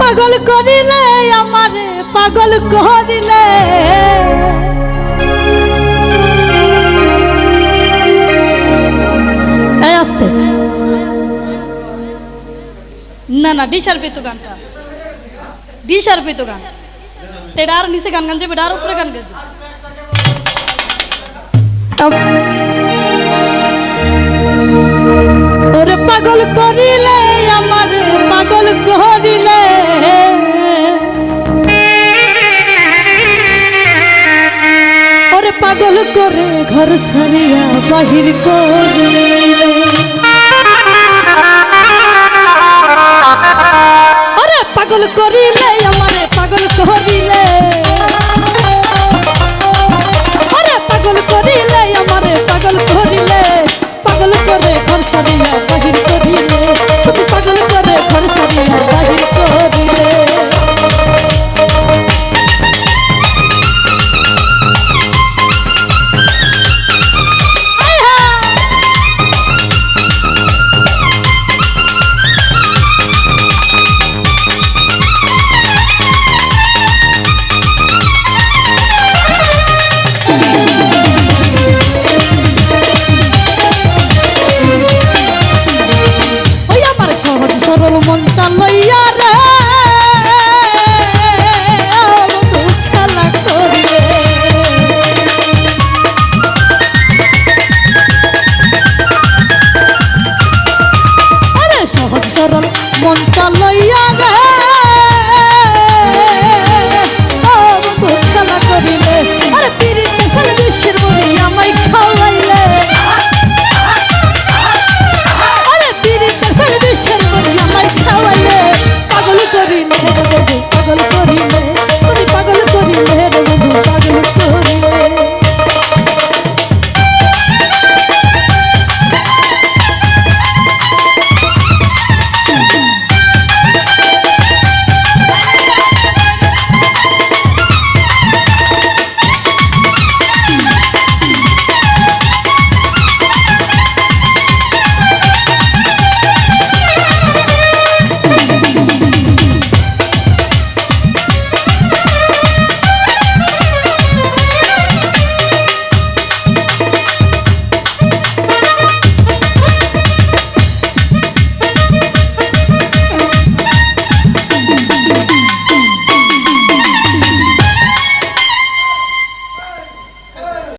পাগল করিলে, আমারে পাগল করিলে। না না ডিশার পেতো গানটা। ডিশার পেতো গান। এটা আর নিচে গান গান যাবে আর উপরে গান গাইবে। করে ঘর ছাড়িয়া বাহির করিলে সরল মনটা লইয়া রে